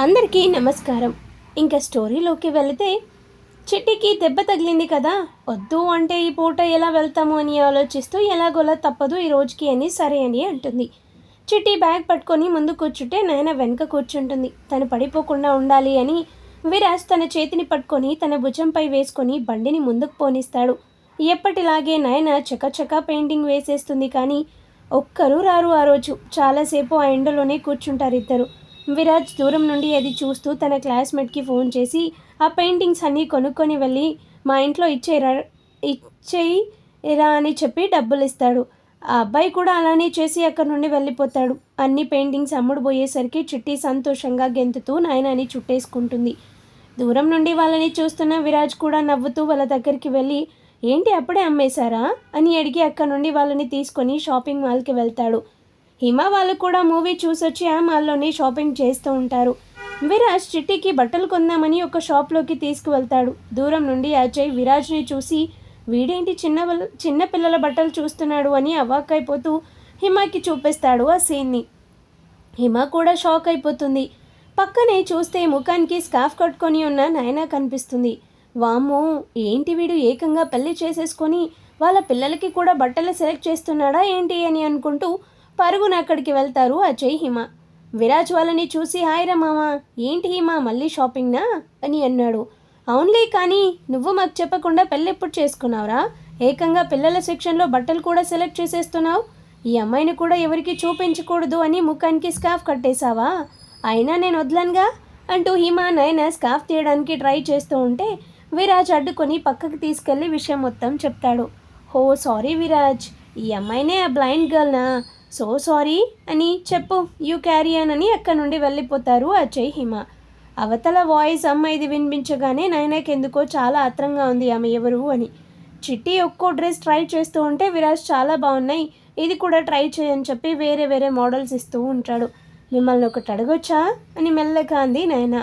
అందరికీ నమస్కారం. ఇంకా స్టోరీలోకి వెళితే చిట్టికి దెబ్బ తగిలింది కదా వద్దు అంటే ఈ పూట ఎలా వెళ్తాము అని ఆలోచిస్తూ ఎలాగోలా తప్పదు ఈ రోజుకి అని సరే అని అంటుంది. చిట్టి బ్యాగ్ పట్టుకొని ముందు కూర్చుంటే నాయన వెనక కూర్చుంటుంది. తను పడిపోకుండా ఉండాలి అని విరాజ్ తన చేతిని పట్టుకొని తన భుజంపై వేసుకొని బండిని ముందుకు పోనిస్తాడు. ఎప్పటిలాగే నాయన చకచకా పెయింటింగ్ వేసేస్తుంది కానీ ఒక్కరూ రారు ఆ రోజు. చాలాసేపు ఆ ఎండలోనే కూర్చుంటారు ఇద్దరు విరాజ్ దూరం నుండి అది చూస్తూ తన క్లాస్మేట్కి ఫోన్ చేసి ఆ పెయింటింగ్స్ అన్నీ కొనుక్కొని వెళ్ళి మా ఇంట్లో ఇచ్చేరా ఇచ్చేయిరా అని చెప్పి డబ్బులు ఇస్తాడు ఆ అబ్బాయి కూడా అలానే చేసి అక్కడి నుండి వెళ్ళిపోతాడు. అన్ని పెయింటింగ్స్ అమ్ముడు పోయేసరికి చిట్టి సంతోషంగా గెంతుతూ నాయనని చుట్టేసుకుంటుంది. దూరం నుండి వాళ్ళని చూస్తున్న విరాజ్ కూడా నవ్వుతూ వాళ్ళ దగ్గరికి వెళ్ళి ఏంటి అప్పుడే అమ్మేశారా? అని అడిగి అక్కడ నుండి వాళ్ళని తీసుకొని షాపింగ్ మాల్కి వెళ్తాడు. హిమ వాళ్ళు కూడా మూవీ చూసొచ్చి ఆ మాల్లోనే షాపింగ్ చేస్తూ ఉంటారు. విరాజ్ చిట్టికి బట్టలు కొందామని ఒక షాప్లోకి తీసుకువెళ్తాడు. దూరం నుండి అజయ్ విరాజ్ని చూసి వీడేంటి చిన్న చిన్న పిల్లల బట్టలు చూస్తున్నాడు అని అవాక్కైపోతూ హిమకి చూపిస్తాడు ఆ సీన్ని. హిమ కూడా షాక్ అయిపోతుంది. పక్కనే చూస్తే ముఖానికి స్కార్ఫ్ కట్టుకొని ఉన్న నాయన కనిపిస్తుంది. వామ్మో ఏంటి వీడు ఏకంగా పెళ్ళి చేసేసుకొని వాళ్ళ పిల్లలకి కూడా బట్టలు సెలెక్ట్ చేస్తున్నాడా ఏంటి అని అనుకుంటూ పరుగున అక్కడికి వెళ్తారు అజయ్ హిమ. విరాజ్ వాళ్ళని చూసి హాయిరా మామ ఏంటి హిమ మళ్ళీ షాపింగ్నా? అని అన్నాడు. అవునులే కానీ నువ్వు మాకు చెప్పకుండా పెళ్ళెప్పుడు చేసుకున్నావురా ఏకంగా పిల్లల సెక్షన్లో బట్టలు కూడా సెలెక్ట్ చేసేస్తున్నావు? ఈ అమ్మాయిని కూడా ఎవరికి చూపించకూడదు అని ముఖానికి స్కార్ఫ్ కట్టేశావా? అయినా నేను వదలనుగా? అంటూ హిమ నయన స్కార్ఫ్ తీయడానికి ట్రై చేస్తూ ఉంటే విరాజ్ అడ్డుకొని పక్కకి తీసుకెళ్ళి విషయం మొత్తం చెప్తాడు. హో సారీ విరాజ్ ఈ అమ్మాయినే ఆ బ్లైండ్ గర్ల్నా? సో సారీ అని చెప్పు యూ క్యారియన్ అని అక్కడి నుండి వెళ్ళిపోతారు అజయ్ హిమ. అవతల వాయిస్ అమ్మాయిది వినిపించగానే నాయనకెందుకో చాలా ఆత్రంగా ఉంది ఆమె ఎవరు అని. చిట్టి ఒక్కో డ్రెస్ ట్రై చేస్తూ ఉంటే విరాజ్ చాలా బాగున్నాయి ఇది కూడా ట్రై చేయని చెప్పి వేరే వేరే మోడల్స్ ఇస్తూ ఉంటాడు. మిమ్మల్ని ఒకటి అడగొచ్చా? అని మెల్లగా అంది నాయన.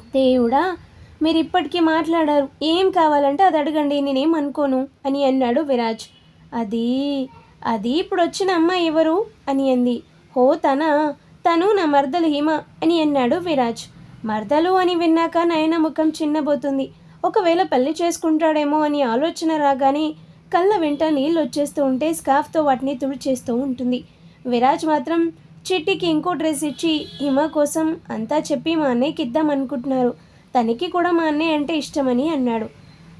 దేవుడా మీరు ఇప్పటికీ మాట్లాడారు ఏం కావాలంటే అది అడగండి నేనేం అనుకోను అని అన్నాడు విరాజ్. అది అది ఇప్పుడు వచ్చిన అమ్మాయి ఎవరు? అని అంది. హో తన తను నా మర్దలు హిమ అని అన్నాడు విరాజ్. మర్దలు అని విన్నాక నయన ముఖం చిన్నబోతుంది. ఒకవేళ పెళ్ళి చేసుకుంటాడేమో అని ఆలోచన రాగానే కళ్ళ వెంట నీళ్ళు వచ్చేస్తూ ఉంటే స్కార్ఫ్తో వాటిని తుడిచేస్తూ ఉంటుంది. విరాజ్ మాత్రం చిట్టికి ఇంకో డ్రెస్ ఇచ్చి హిమ కోసం అంతా చెప్పి మా అన్నయ్యకి ఇద్దాం అనుకుంటున్నారు తనకి కూడా మా అన్నయ్య అంటే ఇష్టమని అన్నాడు.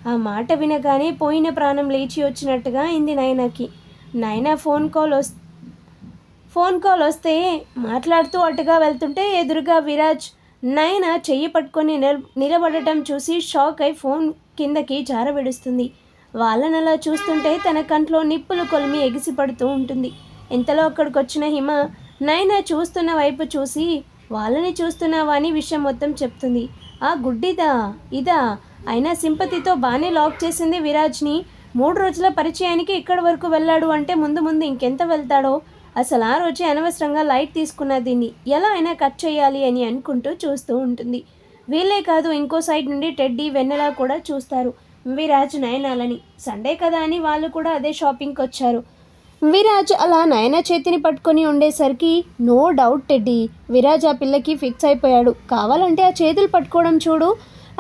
ఆ మాట వినగానే పోయిన ప్రాణం లేచి వచ్చినట్టుగా అయింది నాయనకి. నైనా ఫోన్ కాల్ వస్ ఫోన్ కాల్ వస్తే మాట్లాడుతూ అటుగా వెళ్తుంటే ఎదురుగా విరాజ్ నైనా చెయ్యి పట్టుకొని నిల నిలబడటం చూసి షాక్ అయి ఫోన్ కిందకి జారబెడుస్తుంది వాళ్ళని అలా చూస్తుంటే తన కంట్లో నిప్పులు కొలిమి ఎగిసిపడుతూ ఉంటుంది. ఇంతలో అక్కడికి వచ్చిన హిమ నైనా చూస్తున్న వైపు చూసి వాళ్ళని చూస్తున్నావా? అని విషయం మొత్తం చెప్తుంది. ఆ గుడ్డిదా ఇదా అయినా సింపతితో బాగానే లాక్ చేసింది విరాజ్ని. మూడు రోజుల పరిచయానికి ఇక్కడి వరకు వెళ్ళాడు అంటే ముందు ముందు ఇంకెంత వెళ్తాడో? అసలు ఆ రోజే అనవసరంగా లైట్ తీసుకున్న దీన్ని ఎలా అయినా కట్ చేయాలి అని అనుకుంటూ చూస్తూ ఉంటుంది. వీళ్ళే కాదు ఇంకో సైడ్ నుండి టెడ్డీ వెన్నెల కూడా చూస్తారు. విరాజ్ నయనాలని. సండే కదా అని వాళ్ళు కూడా అదే షాపింగ్కి వచ్చారు. విరాజ్ అలా నయన చేతిని పట్టుకొని ఉండేసరికి నో డౌట్ టెడ్డీ విరాజ్ ఆ పిల్లకి ఫిక్స్ అయిపోయాడు. కావాలంటే ఆ చేతులు పట్టుకోవడం చూడు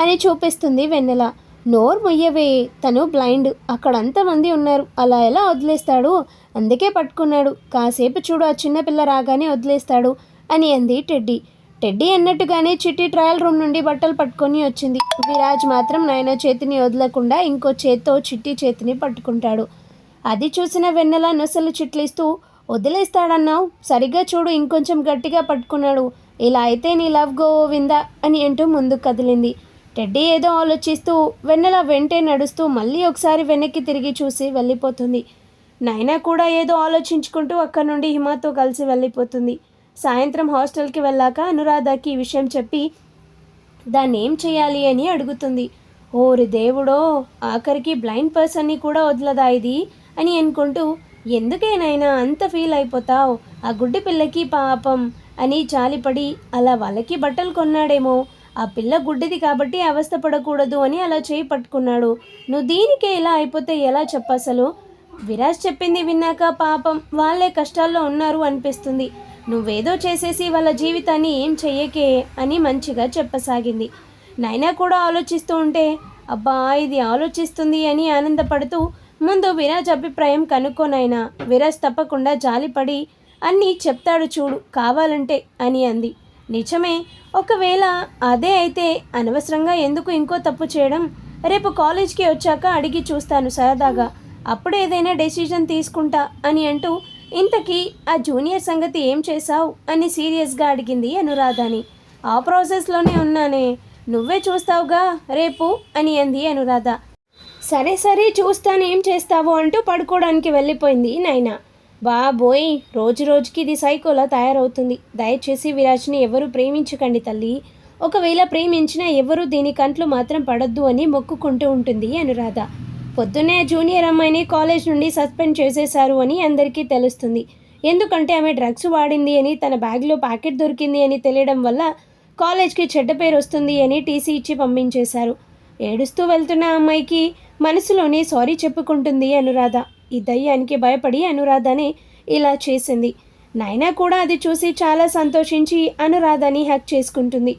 అని చూపిస్తుంది వెన్నెల. నోరు మొయ్యవే. తను బ్లైండ్. అక్కడ అంతమంది ఉన్నారు. అలా ఎలా వదిలేస్తాడు? అందుకే పట్టుకున్నాడు. కాసేపు చూడు ఆ చిన్నపిల్ల రాగానే వదిలేస్తాడు అని అంది టెడ్డీ. టెడ్డీ అన్నట్టుగానే చిట్టి ట్రయల్ రూమ్ నుండి బట్టలు పట్టుకొని వచ్చింది. విరాజ్ మాత్రం నాయన చేతిని వదలకుండా ఇంకో చేత్తో చిట్టి చేతిని పట్టుకుంటాడు. అది చూసిన వెన్నెల నొసలు చిట్లిస్తూ వదిలేస్తాడన్నావు? సరిగ్గా చూడు ఇంకొంచెం గట్టిగా పట్టుకున్నాడు. ఇలా అయితే నీ లవ్ గోవిందా? అని అంటూ ముందుకు కదిలింది. టెడ్డీ ఏదో ఆలోచిస్తూ వెన్నెల వెంటే నడుస్తూ మళ్ళీ ఒకసారి వెనక్కి తిరిగి చూసి వెళ్ళిపోతుంది. నైనా కూడా ఏదో ఆలోచించుకుంటూ అక్కడి నుండి హిమతో కలిసి వెళ్ళిపోతుంది. సాయంత్రం హాస్టల్కి వెళ్ళాక అనురాధకి ఈ విషయం చెప్పి దాన్ని ఏం చేయాలి అని అడుగుతుంది. ఓరి దేవుడో ఆఖరికి బ్లైండ్ పర్సన్ని కూడా వదలదా ఇది? అని అనుకుంటూ ఎందుకేనైనా అంత ఫీల్ అయిపోతావు? ఆ గుడ్డి పిల్లకి పాపం అని చాలిపడి అలా వాళ్ళకి బట్టలు కొన్నాడేమో ఆ పిల్ల గుడ్డిది కాబట్టి అవస్థ పడకూడదు అని అలా చేయి పట్టుకున్నాడు. నువ్వు దీనికే ఇలా అయిపోతే ఎలా చెప్పసలు? విరాజ్ చెప్పింది విన్నాక పాపం వాళ్ళే కష్టాల్లో ఉన్నారు అనిపిస్తుంది. నువ్వేదో చేసేసి వాళ్ళ జీవితాన్ని ఏం చెయ్యకే అని మంచిగా చెప్పసాగింది. నైనా కూడా ఆలోచిస్తూ ఉంటే అబ్బా ఇది ఆలోచిస్తుంది అని ఆనందపడుతూ ముందు విరాజ్ అభిప్రాయం కనుక్కోనైనా విరాజ్ తప్పకుండా జాలిపడి అన్నీ చెప్తాడు చూడు కావాలంటే అని అంది. నిజమే. ఒకవేళ అదే అయితే అనవసరంగా ఎందుకు ఇంకో తప్పు చేయడం? రేపు కాలేజ్కి వచ్చాక అడిగి చూస్తాను సరదాగా. అప్పుడు ఏదైనా డెసిజన్ తీసుకుంటా అని అంటూ ఇంతకీ ఆ జూనియర్ సంగతి ఏం చేశావు? అని సీరియస్గా అడిగింది అనురాధని. ఆ ప్రాసెస్లోనే ఉన్నానే. నువ్వే చూస్తావుగా రేపు? అని అంది అనురాధ. సరే సరే చూస్తాను ఏం చేస్తావో అంటూ పడుకోవడానికి వెళ్ళిపోయింది నైనా. బాబోయ్ రోజు రోజుకి ఇది సైకోలా తయారవుతుంది. దయచేసి విరాజ్ని ఎవరు ప్రేమించకండి తల్లి. ఒకవేళ ప్రేమించినా ఎవరు దీని కంట్లు మాత్రం పడద్దు అని మొక్కుకుంటూ ఉంటుంది అనురాధ. పొద్దున్నే జూనియర్ అమ్మాయిని కాలేజ్ నుండి సస్పెండ్ చేసేశారు అని అందరికీ తెలుస్తుంది. ఎందుకంటే ఆమె డ్రగ్స్ వాడింది అని తన బ్యాగ్లో ప్యాకెట్ దొరికింది అని తెలియడం వల్ల కాలేజ్కి చెడ్డ పేరు వస్తుంది అని టీసీ ఇచ్చి పంపించేశారు. ఏడుస్తూ వెళ్తున్న అమ్మాయికి మనసులోనే సారీ చెప్పుకుంటుంది అనురాధ. ఈ దయ్యానికి భయపడి అనురాధని ఇలా చేసింది. నైనా కూడా అది చూసి చాలా సంతోషించి అనురాధని హక్ చేసుకుంటుంది.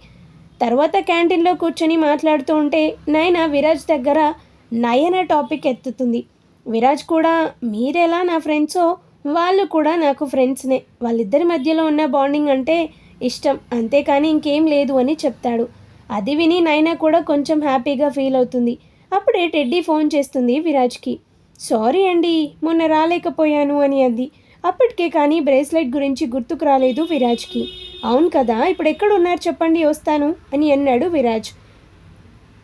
తర్వాత క్యాంటీన్లో కూర్చొని మాట్లాడుతూ ఉంటే నైనా విరాజ్ దగ్గర నయన టాపిక్ ఎత్తుతుంది. విరాజ్ కూడా మీరెలా నా ఫ్రెండ్సో? వాళ్ళు కూడా నాకు ఫ్రెండ్స్నే వాళ్ళిద్దరి మధ్యలో ఉన్న బాండింగ్ అంటే ఇష్టం. అంతేకాని ఇంకేం లేదు అని చెప్తాడు. అది విని నైనా కూడా కొంచెం హ్యాపీగా ఫీల్ అవుతుంది. అప్పుడే టెడ్డీ ఫోన్ చేస్తుంది విరాజ్కి. సారీ అండి మొన్న రాలేకపోయాను అని అంది. అప్పటికే కానీ బ్రేస్లెట్ గురించి గుర్తుకు రాలేదు విరాజ్కి. అవును కదా ఇప్పుడు ఎక్కడ ఉన్నారు చెప్పండి వస్తాను అని అన్నాడు విరాజ్.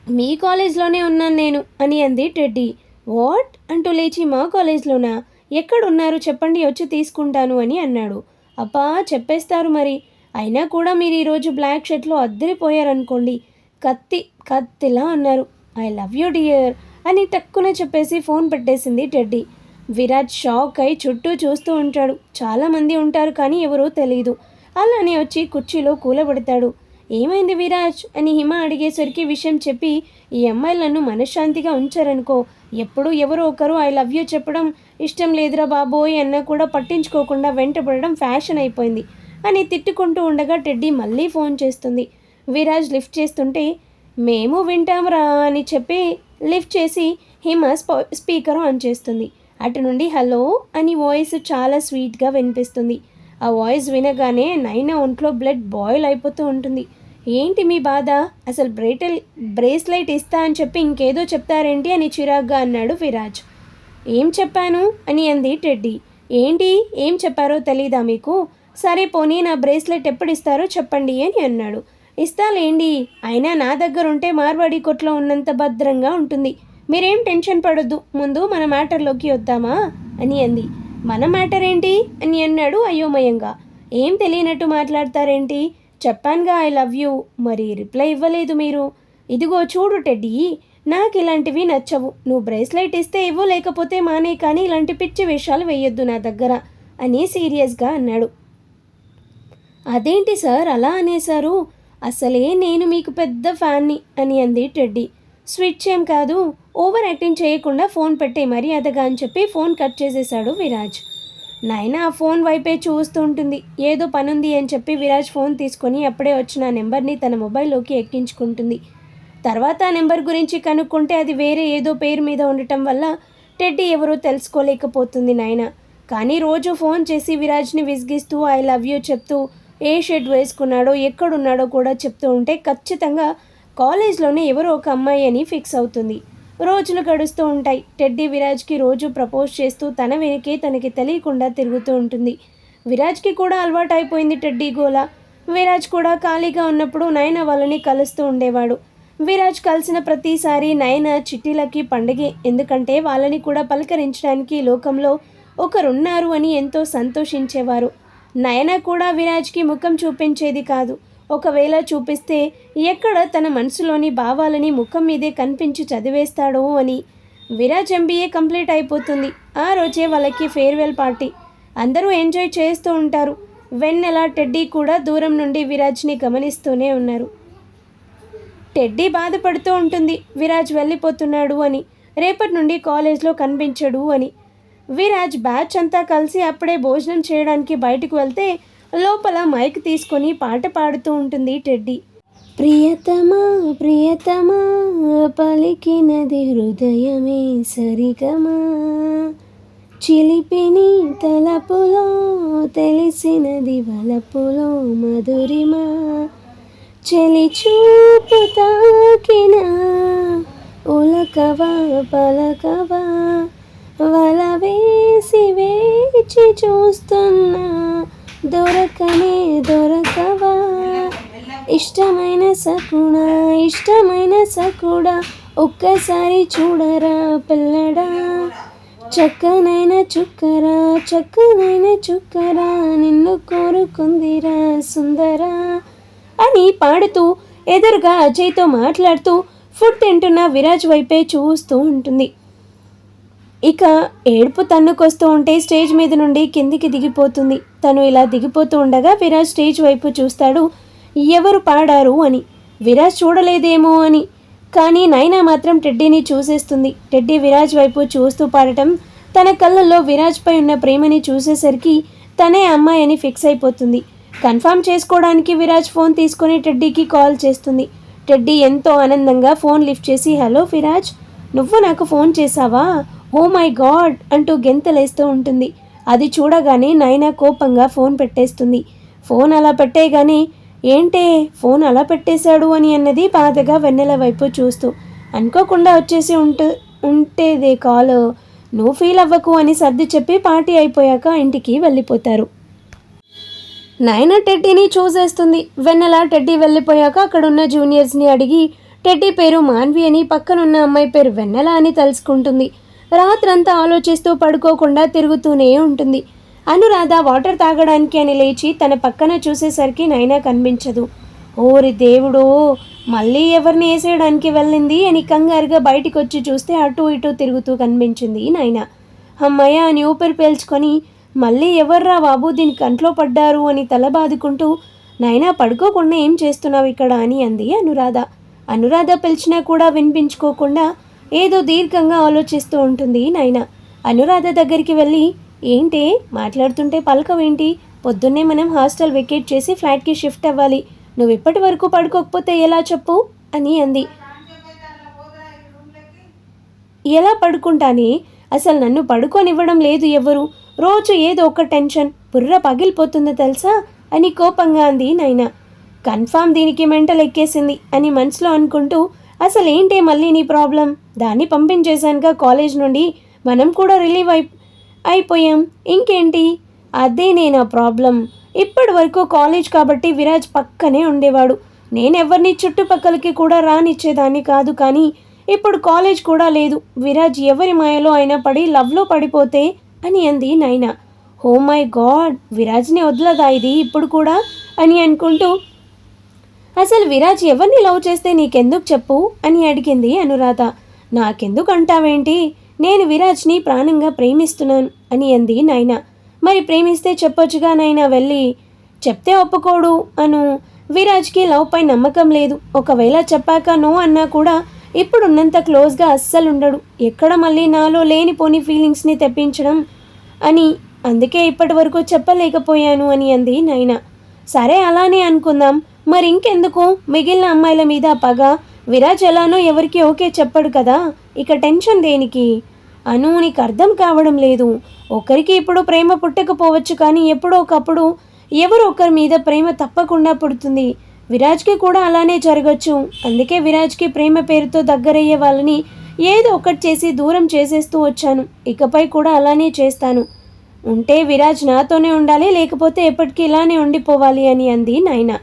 మీ కాలేజ్లోనే ఉన్నాను నేను అని అంది టెడ్డీ. వాట్? అంటూ లేచి మా కాలేజ్లోనా? ఎక్కడున్నారు చెప్పండి వచ్చి తీసుకుంటాను అని అన్నాడు. అబ్బా చెప్పేస్తారు మరి. అయినా కూడా మీరు ఈరోజు బ్లాక్ షర్ట్లో అద్దరిపోయారనుకోండి. కత్తి కత్తిలా అన్నారు. I love you dear. అని టక్కున చెప్పేసి ఫోన్ పెట్టేసింది టెడ్డీ. విరాట్ షాక్ అయి చుట్టూ చూస్తూ ఉంటాడు. చాలామంది ఉంటారు కానీ ఎవరో తెలియదు అలానే వచ్చి కుర్చీలో కూలబడతాడు. ఏమైంది విరాజ్? అని హిమ అడిగేసరికి విషయం చెప్పి ఈ అమ్మాయిలను మనశ్శాంతిగా ఉంచారనుకో ఎప్పుడు ఎవరో ఒకరు ఐ లవ్ యూ చెప్పడం ఇష్టం లేదురా బాబోయ్ అన్న కూడా పట్టించుకోకుండా వెంటపడడం ఫ్యాషన్ అయిపోయింది అని తిట్టుకుంటూ ఉండగా టెడ్డీ మళ్ళీ ఫోన్ చేస్తుంది. విరాజ్ లిఫ్ట్ చేస్తుంటే మేము వింటాంరా అని చెప్పి లిఫ్ట్ చేసి హిమ స్పీకర్ ఆన్ చేస్తుంది. అటు నుండి హలో అని వాయిస్ చాలా స్వీట్గా వినిపిస్తుంది. ఆ వాయిస్ వినగానే నైనా ఒంట్లో బ్లడ్ బాయిల్ అయిపోతూ ఉంటుంది. ఏంటి మీ బాధ? అసలు బ్రేటల్ బ్రేస్లైట్ ఇస్తా అని చెప్పి ఇంకేదో చెప్తారేంటి అని చిరాగ్గా అన్నాడు విరాజ్. ఏం చెప్పాను? అని అంది టెడ్డీ. ఏంటి? ఏం చెప్పారో తెలీదా మీకు? సరే పోనీ నా బ్రేస్లెట్ ఎప్పుడు ఇస్తారో చెప్పండి అని అన్నాడు. ఇస్తాలేండి? అయినా నా దగ్గర ఉంటే మార్వాడి కొట్లో ఉన్నంత భద్రంగా ఉంటుంది. మీరేం టెన్షన్ పడొద్దు. ముందు మన మ్యాటర్లోకి వద్దామా? అని అంది. మన మ్యాటర్ ఏంటి అని అన్నాడు అయోమయంగా. ఏం తెలియనట్టు మాట్లాడతారేంటి? చెప్పానుగా ఐ లవ్ యూ. మరి రిప్లై ఇవ్వలేదు మీరు. ఇదిగో చూడు టెడ్డీ నాకు ఇలాంటివి నచ్చవు. నువ్వు బ్రేస్లెట్ ఇస్తే ఇవ్వు లేకపోతే మానే కానీ ఇలాంటి పిచ్చి విషయాలు వేయొద్దు నా దగ్గర. అని సీరియస్గా అన్నాడు. అదేంటి సార్? అలా అనేశారు? అసలే నేను మీకు పెద్ద ఫ్యాన్ని అని అంది టెడ్డీ. స్విచ్ ఏం కాదు ఓవర్ యాక్టింగ్ చేయకుండా ఫోన్ పెట్టే మర్యాదగా అని చెప్పి ఫోన్ కట్ చేసేశాడు విరాజ్. నాయన ఆ ఫోన్ వైపే చూస్తూ ఉంటుంది. ఏదో పనుంది అని చెప్పి విరాజ్ ఫోన్ తీసుకొని అప్పుడే వచ్చిన నెంబర్ని తన మొబైల్లోకి ఎక్కించుకుంటుంది. తర్వాత ఆ నెంబర్ గురించి కనుక్కుంటే అది వేరే ఏదో పేరు మీద ఉండటం వల్ల టెడ్డీ ఎవరో తెలుసుకోలేకపోతుంది నాయన. కానీ రోజు ఫోన్ చేసి విరాజ్ని విసిగిస్తూ ఐ లవ్ యూ చెప్తూ ఏ షర్ట్ వేసుకున్నాడో ఎక్కడున్నాడో కూడా చెప్తూ ఉంటే ఖచ్చితంగా కాలేజ్లోనే ఎవరో ఒక అమ్మాయి అని ఫిక్స్ అవుతుంది. రోజులు గడుస్తూ ఉంటాయి. టెడ్డీ విరాజ్కి రోజు ప్రపోజ్ చేస్తూ తన వెనకే తనకి తెలియకుండా తిరుగుతూ ఉంటుంది. విరాజ్కి కూడా అలవాటు అయిపోయింది టెడ్డీ గోల. విరాజ్ కూడా ఖాళీగా ఉన్నప్పుడు నయన వాళ్ళని కలుస్తూ ఉండేవాడు. విరాజ్ కలిసిన ప్రతిసారి నయన చిట్టీలకి పండగే ఎందుకంటే వాళ్ళని కూడా పలకరించడానికి లోకంలో ఒకరున్నారు అని ఎంతో సంతోషించేవారు. నయన కూడా విరాజ్కి ముఖం చూపించేది కాదు. ఒకవేళ చూపిస్తే ఎక్కడ తన మనసులోని భావాలని ముఖం మీదే కనిపించి చదివేస్తాడో అని. విరాజ్ ఎంబీఏ కంప్లీట్ అయిపోతుంది. ఆ రోజే వాళ్ళకి ఫేర్వెల్ పార్టీ. అందరూ ఎంజాయ్ చేస్తూ ఉంటారు. వెన్నెల టెడ్డీ కూడా దూరం నుండి విరాజ్ని గమనిస్తూనే ఉన్నారు. టెడ్డీ బాధపడుతూ ఉంటుంది. విరాజ్ వెళ్ళిపోతున్నాడు అని. రేపటి నుండి కాలేజ్లో కనిపించడు అని. విరాజ్ బ్యాచ్ అంతా కలిసి అప్పుడే భోజనం చేయడానికి బయటకు వెళ్తే లోపల మైక్ తీసుకొని పాట పాడుతూ ఉంటుంది టెడ్డీ. ప్రియతమా ప్రియతమా పలికినది హృదయమే సరిగమా? చిలిపిని తలపులో తెలిసినది వలపులో మధురిమా? చెలి చూపు తాకిన ఉలకవా పలకవా? వల వేసి వేచి చూస్తున్నా. దొరకనే దొరకవా? ఇష్టమైన సకుడా ఇష్టమైన సకుడా ఒక్కసారి చూడరా పిల్లడా? చక్కనైన చుక్కరా చక్కనైన చుక్కరా నిన్ను కోరుకుందిరా సుందరా అని పాడుతూ ఎదురుగా అజయ్తో మాట్లాడుతూ ఫుడ్ తింటున్న విరాజ్ వైపే చూస్తూ ఉంటుంది. ఇక ఏడుపు తన్నుకొస్తూ ఉంటే స్టేజ్ మీద నుండి కిందికి దిగిపోతుంది. తను ఇలా దిగిపోతూ ఉండగా విరాజ్ స్టేజ్ వైపు చూస్తాడు. ఎవరు పాడారు అని. విరాజ్ చూడలేదేమో అని. కానీ నైనా మాత్రం టెడ్డీని చూసేస్తుంది. టెడ్డీ విరాజ్ వైపు చూస్తూ పాడటం తన కళ్ళల్లో విరాజ్పై ఉన్న ప్రేమని చూసేసరికి తనే అమ్మాయి అని ఫిక్స్ అయిపోతుంది. కన్ఫర్మ్ చేసుకోవడానికి విరాజ్ ఫోన్ తీసుకొని టెడ్డీకి కాల్ చేస్తుంది. టెడ్డీ ఎంతో ఆనందంగా ఫోన్ లిఫ్ట్ చేసి హలో విరాజ్ నువ్వు నాకు ఫోన్ చేసావా? ఓ మై గాడ్ అంటూ గెంతలేస్తూ ఉంటుంది. అది చూడగానే నైనా కోపంగా ఫోన్ పెట్టేస్తుంది. ఫోన్ అలా పెట్టేయగానే ఏంటే ఫోన్ అలా పెట్టేశాడు అని అన్నది బాధగా వెన్నెల వైపు చూస్తూ అనుకోకుండా వచ్చేసి ఉంటు ఉంటేదే కాల్ నువ్వు ఫీల్ అవ్వకు అని సర్ది చెప్పి పార్టీ అయిపోయాక ఇంటికి వెళ్ళిపోతారు. నైనా టెడ్డీని చూసేస్తుంది. వెన్నెల టెడ్డీ వెళ్ళిపోయాక అక్కడున్న జూనియర్స్ని అడిగి టెడ్డీ పేరు మాన్వి అని పక్కనున్న అమ్మాయి పేరు వెన్నెల అని తెలుసుకుంటుంది. రాత్రంతా ఆలోచిస్తూ పడుకోకుండా తిరుగుతూనే ఉంటుంది. అనురాధ వాటర్ తాగడానికి అని లేచి తన పక్కన చూసేసరికి నైనా కనిపించదు. ఓరి దేవుడో మళ్ళీ ఎవరిని వేసేయడానికి వెళ్ళింది అని కంగారుగా బయటికి వచ్చి చూస్తే అటు ఇటు తిరుగుతూ కనిపించింది నైనా. అమ్మయ్య అని ఊపిరి పీల్చుకొని మళ్ళీ ఎవర్రా బాబు దీని కంట్లో పడ్డారు అని తల బాదుకుంటూ నైనా పడుకోకుండా ఏం చేస్తున్నావు ఇక్కడ అని అంది అనురాధ. అనురాధ పిలిచినా కూడా వినిపించుకోకుండా ఏదో దీర్ఘంగా ఆలోచిస్తూ ఉంటుంది నైనా. అనురాధ దగ్గరికి వెళ్ళి ఏంటి? మాట్లాడుతుంటే పలకవేంటి పొద్దున్నే మనం హాస్టల్ వెకేట్ చేసి ఫ్లాట్కి షిఫ్ట్ అవ్వాలి. నువ్వు ఇప్పటి వరకు పడుకోకపోతే ఎలా చెప్పు? అని అంది. ఎలా పడుకుంటానే? అసలు నన్ను పడుకోనివ్వడం లేదు ఎవరు? రోజు ఏదో ఒక టెన్షన్. బుర్ర పగిలిపోతుందో తెలుసా? అని కోపంగా అంది నైనా. కన్ఫామ్ దీనికి మెంటల్ ఎక్కేసింది అని మనసులో అనుకుంటూ అసలు మళ్ళీ నీ ప్రాబ్లం? దాన్ని పంపించేశానుగా కాలేజ్ నుండి. మనం కూడా రిలీవ్ అయి అయిపోయాం. ఇంకేంటి? అదే నేను ఆ ప్రాబ్లం. ఇప్పటి వరకు కాలేజ్ కాబట్టి విరాజ్ పక్కనే ఉండేవాడు. నేనెవరిని చుట్టుపక్కలకి కూడా రానిచ్చేదాన్ని కాదు కానీ ఇప్పుడు కాలేజ్ కూడా లేదు. విరాజ్ ఎవరి మాయలో అయినా పడి లవ్లో పడిపోతే అని అంది నైనా. Oh my God! విరాజ్ని వదలదా ఇది ఇప్పుడు కూడా? అని అనుకుంటూ అసలు విరాజ్ ఎవరిని లవ్ చేస్తే నీకెందుకు చెప్పు? అని అడిగింది అనురాధ. నాకెందుకు అంటావేంటి నేను విరాజ్ని ప్రాణంగా ప్రేమిస్తున్నాను అని అంది నాయన మరి ప్రేమిస్తే చెప్పొచ్చుగా నాయన వెళ్ళి? చెప్తే ఒప్పుకోడు అను. విరాజ్కి లవ్ పై నమ్మకం లేదు. ఒకవేళ చెప్పాక నో అన్నా కూడా ఇప్పుడున్నంత క్లోజ్గా అస్సలు ఉండడు ఎక్కడ మళ్ళీ నాలో లేనిపోని ఫీలింగ్స్ని తెప్పించడం అని అందుకే ఇప్పటి వరకు చెప్పలేకపోయాను అని అంది నైనా. సరే అలానే అనుకుందాం. మరి ఇంకెందుకు మిగిలిన అమ్మాయిల మీద పగ విరాజ్ ఎలానో ఎవరికి ఓకే చెప్పడు కదా? ఇక టెన్షన్ దేనికి? అను నీకు అర్థం కావడం లేదు. ఒకరికి ఇప్పుడు ప్రేమ పుట్టకపోవచ్చు కానీ ఎప్పుడో ఒకప్పుడు ఎవరు ఒకరి మీద ప్రేమ తప్పకుండా పుడుతుంది. విరాజ్కి కూడా అలానే జరగచ్చు. అందుకే విరాజ్కి ప్రేమ పేరుతో దగ్గరయ్యే వాళ్ళని ఏదో ఒకటి చేసి దూరం చేసేస్తూ వచ్చాను. ఇకపై కూడా అలానే చేస్తాను. ఉంటే విరాజ్ నాతోనే ఉండాలి లేకపోతే ఎప్పటికీ ఇలానే ఉండిపోవాలి అని అంది నాయనా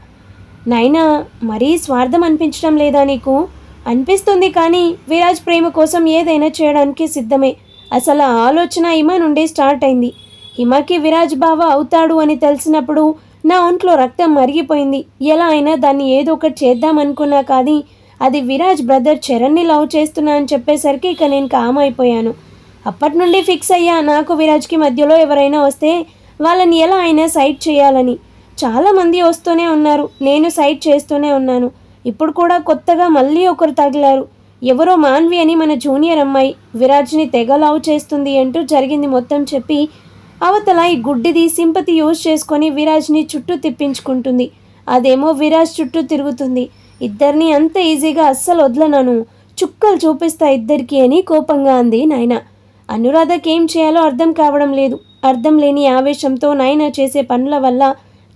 నైనా మరీ స్వార్థం అనిపించడం లేదా నీకు? అనిపిస్తుంది కానీ విరాజ్ ప్రేమ కోసం ఏదైనా చేయడానికి సిద్ధమే. అసలు ఆ ఆలోచన హిమ నుండి స్టార్ట్ అయింది. హిమకి విరాజ్ బావ అవుతాడు అని తెలిసినప్పుడు నా ఒంట్లో రక్తం మరిగిపోయింది. ఎలా అయినా దాన్ని ఏదో ఒకటి చేద్దామనుకున్నా కానీ అది విరాజ్ బ్రదర్ చరణ్ని లవ్ చేస్తున్నా అని చెప్పేసరికి ఇక నేను కామ్ అయిపోయాను. అప్పటి నుండి ఫిక్స్ అయ్యా నాకు విరాజ్కి మధ్యలో ఎవరైనా వస్తే వాళ్ళని ఎలా అయినా సైట్ చేయాలని. చాలామంది వస్తూనే ఉన్నారు. నేను సైట్ చేస్తూనే ఉన్నాను. ఇప్పుడు కూడా కొత్తగా మళ్ళీ ఒకరు తగిలారు. ఎవరో మాన్వి అని మన జూనియర్ అమ్మాయి విరాజ్ని తెగ లవ్ చేస్తుంది అంటూ జరిగింది మొత్తం చెప్పి అవతల ఈ గుడ్డిది సింపతి యూజ్ చేసుకొని విరాజ్ని చుట్టూ తిప్పించుకుంటుంది. అదేమో విరాజ్ చుట్టూ తిరుగుతుంది. ఇద్దరిని అంత ఈజీగా అస్సలు వదలనను. చుక్కలు చూపిస్తా ఇద్దరికి అని కోపంగా అంది నాయన అనురాధకేం ఏం చేయాలో అర్థం కావడం లేదు. అర్థం లేని ఆవేశంతో నాయన చేసే పనుల వల్ల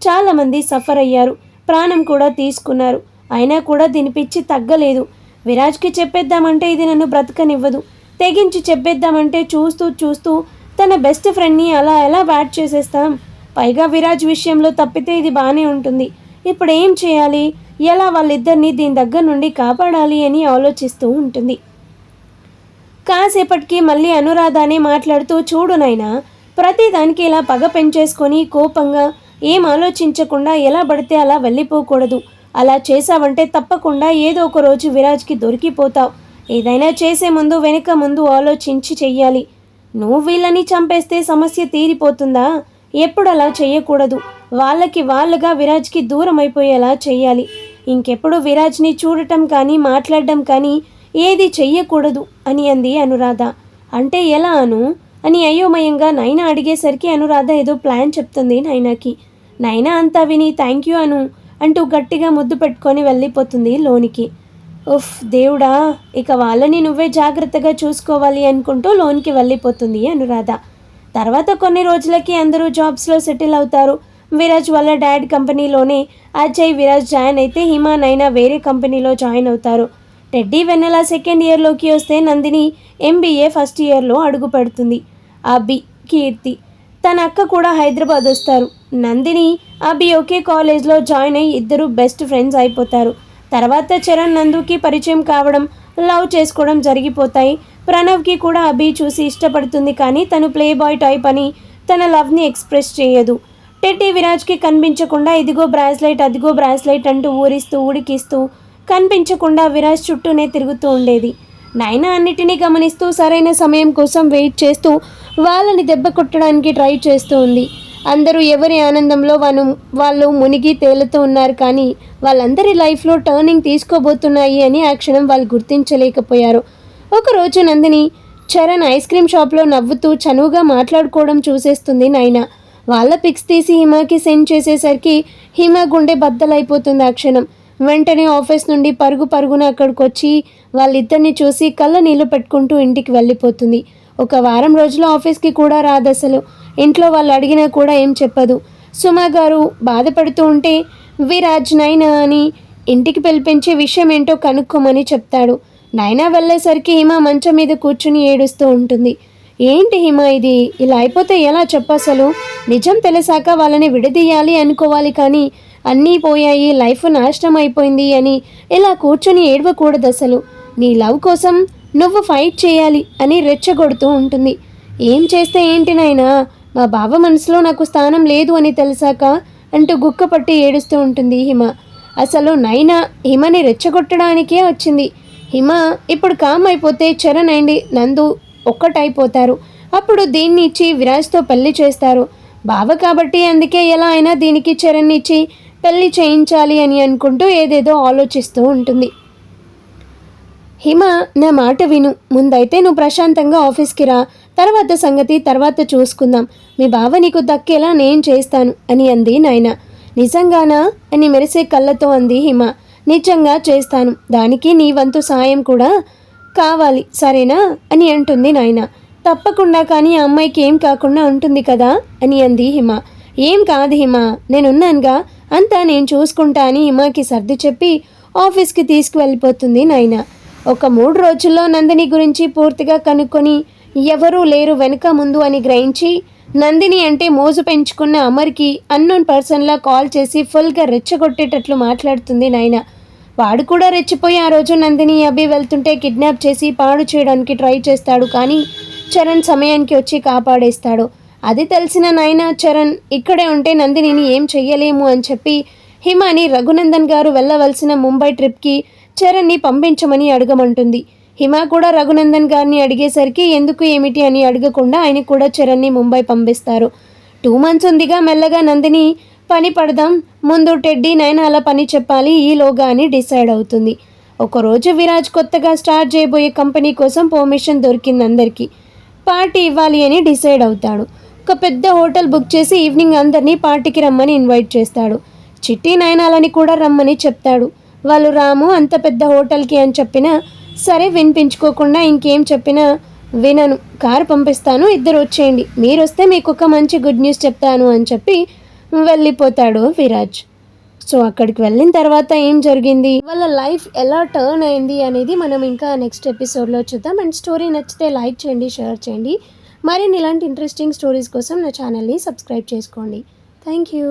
చాలామంది సఫర్ అయ్యారు. ప్రాణం కూడా తీసుకున్నారు. అయినా కూడా దీని పిచ్చి తగ్గలేదు. విరాజ్కి చెప్పేద్దామంటే ఇది నన్ను బ్రతకనివ్వదు. తెగించి చెప్పేద్దామంటే చూస్తూ చూస్తూ తన బెస్ట్ ఫ్రెండ్ని అలా ఎలా బ్యాట్ చేసేస్తాం? పైగా విరాజ్ విషయంలో తప్పితే ఇది బాగానే ఉంటుంది. ఇప్పుడు ఏం చేయాలి? ఎలా వాళ్ళిద్దరిని దీని దగ్గర నుండి కాపాడాలి అని ఆలోచిస్తూ ఉంటుంది. కాసేపటికి మళ్ళీ అనురాధానే మాట్లాడుతూ చూడు నాయనా ప్రతిదానికి ఇలా పగ పెంచేసుకొని కోపంగా ఏం ఆలోచించకుండా ఎలా పడితే అలా వెళ్ళిపోకూడదు. అలా చేసావంటే తప్పకుండా ఏదో ఒక రోజు విరాజ్కి దొరికిపోతావు. ఏదైనా చేసే ముందు వెనుక ముందు ఆలోచించి చెయ్యాలి. నువ్వు వీళ్ళని చంపేస్తే సమస్య తీరిపోతుందా? ఎప్పుడు అలా చేయకూడదు. వాళ్ళకి వాళ్ళుగా విరాజ్కి దూరం అయిపోయేలా చేయాలి ఇంకెప్పుడు విరాజ్ని చూడటం కానీ మాట్లాడడం కానీ ఏది చెయ్యకూడదు అని అంది అనురాధ. అంటే ఎలా అను? అని అయోమయంగా నైనా అడిగేసరికి అనురాధ ఏదో ప్లాన్ చెప్తుంది నైనాకి. నైనా అంతా విని థ్యాంక్ యూ అను అంటూ గట్టిగా ముద్దు పెట్టుకొని వెళ్ళిపోతుంది లోనికి. ఉఫ్ దేవుడా ఇక వాళ్ళని నువ్వే జాగ్రత్తగా చూసుకోవాలి అనుకుంటూ లోన్కి వెళ్ళిపోతుంది అనురాధ. తర్వాత కొన్ని రోజులకి అందరూ జాబ్స్లో సెటిల్ అవుతారు. విరాజ్ వాళ్ళ డాడ్ కంపెనీలోనే అజయ్ విరాజ్ జాయిన్ అయితే హిమా నైనా వేరే కంపెనీలో జాయిన్ అవుతారు. టెడ్డీ వెన్నెల సెకండ్ ఇయర్లోకి వస్తే నందిని ఎంబీఏ ఫస్ట్ ఇయర్లో అడుగు పెడుతుంది. అబి కీర్తి. తన అక్క కూడా హైదరాబాద్ వస్తారు. నందిని అభి ఒకే కాలేజ్లో జాయిన్ అయ్యి ఇద్దరు బెస్ట్ ఫ్రెండ్స్ అయిపోతారు. తర్వాత చరణ్ నందుకి పరిచయం కావడం లవ్ చేసుకోవడం జరిగిపోతాయి. ప్రణవ్కి కూడా అభి చూసి ఇష్టపడుతుంది కానీ తను ప్లే బాయ్ టైప్ అని తన లవ్ని ఎక్స్ప్రెస్ చేయదు. టెడ్డీ విరాజ్కి కనిపించకుండా ఇదిగో బ్రాస్లైట్ అదిగో బ్రాస్లైట్ అంటూ ఊరిస్తూ ఉడికిస్తూ కనిపించకుండా విరాజ్ చుట్టూనే తిరుగుతూ ఉండేది. నైనా అన్నిటినీ గమనిస్తూ సరైన సమయం కోసం వెయిట్ చేస్తూ వాళ్ళని దెబ్బ కొట్టడానికి ట్రై చేస్తూ ఉంది. అందరూ ఎవరి ఆనందంలో వాళ్ళు వాళ్ళు మునిగి తేలుతూ ఉన్నారు కానీ వాళ్ళందరి లైఫ్లో టర్నింగ్ తీసుకోబోతున్నాయి అని ఆ క్షణం వాళ్ళు గుర్తించలేకపోయారు. ఒకరోజు నందిని చరణ్ ఐస్ క్రీమ్ షాప్లో నవ్వుతూ చనువుగా మాట్లాడుకోవడం చూసేస్తుంది నైనా. వాళ్ళ పిక్స్ తీసి హిమాకి సెండ్ చేసేసరికి హిమ గుండె బద్దలైపోతుంది ఆ క్షణం. వెంటనే ఆఫీస్ నుండి పరుగు పరుగున అక్కడికి వచ్చి వాళ్ళిద్దరిని చూసి కళ్ళ నీళ్ళు పెట్టుకుంటూ ఇంటికి వెళ్ళిపోతుంది. ఒక వారం రోజులు ఆఫీస్కి కూడా రాదు అసలు. ఇంట్లో వాళ్ళు అడిగినా కూడా ఏం చెప్పదు. సుమా గారు బాధపడుతూ ఉంటే విరాజ్ నైనా అని ఇంటికి పిలిపించే విషయం ఏంటో కనుక్కోమని చెప్తాడు. నైనా వెళ్ళేసరికి హిమ మంచం మీద కూర్చుని ఏడుస్తూ ఉంటుంది. ఏంటి హిమ ఇది? ఇలా అయిపోతే ఎలా చెప్పసలు నిజం తెలిసాక వాళ్ళని విడదీయాలి అనుకోవాలి కానీ అన్నీ పోయాయి లైఫ్ నాశనం అయిపోయింది అని ఇలా కూర్చొని ఏడవకూడదు అసలు. నీ లవ్ కోసం నువ్వు ఫైట్ చేయాలి అని రెచ్చగొడుతూ ఉంటుంది. ఏం చేస్తే ఏంటి నాయనా? మా బావ మనసులో నాకు స్థానం లేదు అని తెలిసాక అంటూ గుక్కపట్టి ఏడుస్తూ ఉంటుంది హిమ. అసలు నైనా హిమని రెచ్చగొట్టడానికే వచ్చింది. హిమ ఇప్పుడు కామ్ అయిపోతే చరణ్ అండి నందు ఒక్కటైపోతారు. అప్పుడు దీన్ని ఇచ్చి విరాజ్తో పెళ్ళి చేస్తారు. బావ కాబట్టి అందుకే ఎలా అయినా దీనికి చరణ్ ఇచ్చి పెళ్ళి చేయించాలి అని అనుకుంటూ ఏదేదో ఆలోచిస్తూ ఉంటుంది. హిమ నా మాట విను. ముందైతే నువ్వు ప్రశాంతంగా ఆఫీస్కి రా. తర్వాత సంగతి తర్వాత చూసుకుందాం. మీ బావ నీకు దక్కేలా నేను చేస్తాను అని అంది నాయన. నిజంగానా అని మెరిసే కళ్ళతో అంది హిమ. నిజంగా చేస్తాను. దానికి నీ వంతు సాయం కూడా కావాలి. సరేనా అని అంటుంది నాయన. తప్పకుండా కానీ ఆ అమ్మాయికి ఏం కాకుండా ఉంటుంది కదా అని అంది హిమ. ఏం కాదు హిమ. నేనున్నానుగా. అంతా నేను చూసుకుంటా అని ఇమాకి సర్ది చెప్పి ఆఫీస్కి తీసుకువెళ్ళిపోతుంది నాయన ఒక మూడు రోజుల్లో నందిని గురించి పూర్తిగా కనుక్కొని ఎవరూ లేరు వెనుక ముందు అని గ్రహించి నందిని అంటే మోజు పెంచుకున్న అమర్కి అన్నోన్ పర్సన్లా కాల్ చేసి ఫుల్గా రెచ్చగొట్టేటట్లు మాట్లాడుతుంది నాయన వాడు కూడా రెచ్చిపోయి ఆ రోజు నందిని అభి వెళ్తుంటే కిడ్నాప్ చేసి పాడు చేయడానికి ట్రై చేస్తాడు కానీ చరణ్ సమయానికి వచ్చి కాపాడేస్తాడు. అది తెలిసిన నాయన చరణ్ ఇక్కడే ఉంటే నందినిని ఏం చెయ్యలేము అని చెప్పి హిమాని రఘునందన్ గారు వెళ్ళవలసిన ముంబై ట్రిప్కి చరణ్ని పంపించమని అడగమంటుంది. హిమ కూడా రఘునందన్ గారిని అడిగేసరికి ఎందుకు ఏమిటి అని అడగకుండా ఆయన కూడా చరణ్ని ముంబై పంపిస్తారు. టూ మంత్స్ ఉందిగా మెల్లగా నందిని పని పడదాం ముందు టెడ్డీ నైనా అలా పని చెప్పాలి ఈలోగా అని డిసైడ్ అవుతుంది. ఒకరోజు విరాజ్ కొత్తగా స్టార్ట్ చేయబోయే కంపెనీ కోసం పర్మిషన్ దొరికింది అందరికీ. పార్టీ ఇవ్వాలి అని డిసైడ్ అవుతాడు. ఒక పెద్ద హోటల్ బుక్ చేసి ఈవినింగ్ అందరినీ పార్టీకి రమ్మని ఇన్వైట్ చేస్తాడు. చిట్టి నయనాలని కూడా రమ్మని చెప్తాడు. వాళ్ళు రాము అంత పెద్ద హోటల్కి అని చెప్పినా సరే వినిపించుకోకుండా ఇంకేం చెప్పినా వినను. కారు పంపిస్తాను ఇద్దరు వచ్చేయండి. మీరు వస్తే మీకు ఒక మంచి గుడ్ న్యూస్ చెప్తాను అని చెప్పి వెళ్ళిపోతాడు విరాజ్. సో అక్కడికి వెళ్ళిన తర్వాత ఏం జరిగింది? వాళ్ళ లైఫ్ ఎలా టర్న్ అయింది అనేది మనం ఇంకా నెక్స్ట్ ఎపిసోడ్లో చూద్దాం. అండ్ స్టోరీ నచ్చితే లైక్ చేయండి షేర్ చేయండి. మరిన్ని ఇలాంటి ఇంట్రెస్టింగ్ స్టోరీస్ కోసం నా ఛానల్ని సబ్స్క్రైబ్ చేసుకోండి. Thank you